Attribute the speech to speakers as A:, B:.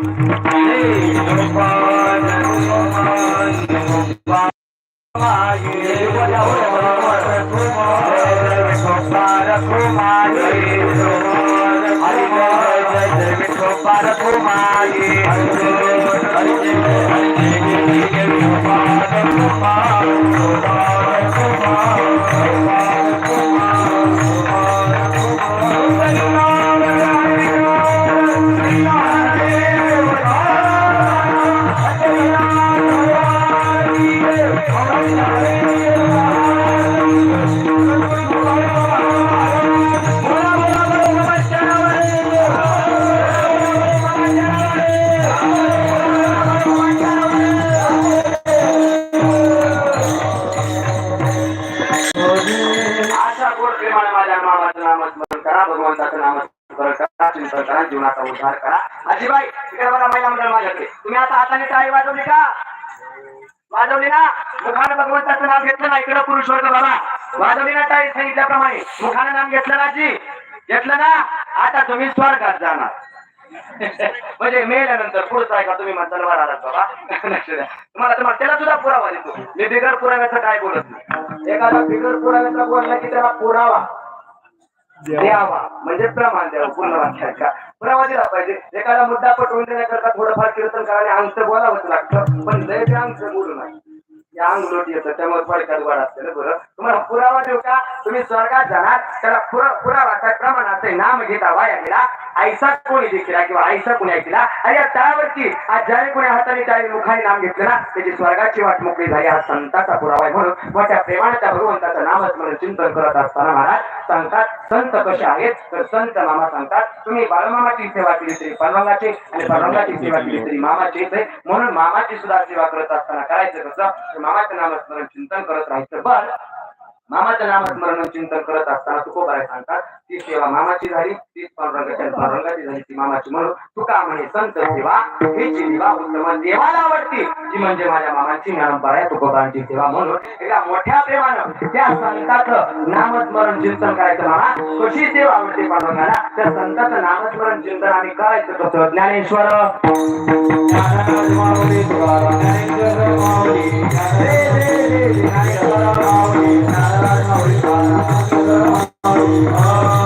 A: अशा गोड प्रेमाने माझ्या मामाचं नामस्मरण करा भगवंताचं नामस्मरण करा चिंतन करा जीवनाचा उद्धार करा अजिबाई इकडे बघा महिला मंडळ माझ्याकडे तुम्ही आता हाताने टाळी वाजवली का वाजवली ना मुखानं भगवंताचं नाव घेतलं ना इकडं पुरुष वर्ग बघा वाजवली ना टाळी सांगितल्याप्रमाणे मुखानं नाम घेतलं ना जी घेतलं ना आता तुम्ही स्वर्गात जाणार म्हणजे मेल्यानंतर पुढचं आहे का तुम्ही म्हणताल वर आलात बाबा. लक्ष द्या तुम्हाला तर त्याला सुद्धा पुरावा देतो. मी बिगर पुराव्याचं काय बोलत नाही. एखादा बिगर पुराव्याचा बोलला की त्याला पुरावा द्यावा. म्हणजे प्रमाण द्यावं पूर्ण वाक्यात पुरावा दिला पाहिजे. एखादा मुद्दा पटवून देण्याकरता थोडंफार कीर्तन करायला अंगचं बोलावंच लागतं. या अंग लोट येतं त्यामुळे थोडक्यात वाढ असते ना बरं तुम्हाला पुरावा देऊ का? तुम्ही स्वर्गात जाणार त्याला पुरा पुरावाचा प्रमाणात नाम घेता वाया गेला. ऐसा कोणी देखील किंवा ऐसा कोणी ऐकला? आणि या तळावरती आज ज्याने कोणी हाताने त्याने मुखाने नाम घेतलं ना त्याची स्वर्गाची वाट मोकळी झाली हा संताचा पुरावा आहे म्हणून मोठ्या प्रेमाने त्या भगवंताचं नामच म्हणून चिंतन करत असताना महाराज सांगतात संत कसे आहेत तर संत मामा सांगतात तुम्ही बाळमामाची सेवा केली तरी पालवांगाची आणि परवाची सेवा केली तरी मामाची म्हणून मामाची सुद्धा सेवा करत असताना करायचं कसं? मामाचं नामस्मरण चिंतन करत राहायचं. बर मामाचं नामस्मरण चिंतन करत असताना तुकोबाय सांगतात ती सेवा मामाची झाली ती पांडुरंगाची पांडुरंगाची झाली ती मामाची. म्हणून तुका म्हणे संत सेवा हीची सेवा उत्तम देवाला आवडती ती म्हणजे माझ्या मामाची ज्ञानपरा आहे तुकोबारांची सेवा. म्हणून एका मोठ्या प्रेमानं त्या संताचं नामस्मरण चिंतन करायचं मामा कशी सेवा आवडते पांडुरंगाला त्या संताचं नामस्मरण चिंतन आणि करायचं कसं? ज्ञानेश्वर. ज्ञानेश्वर Oh.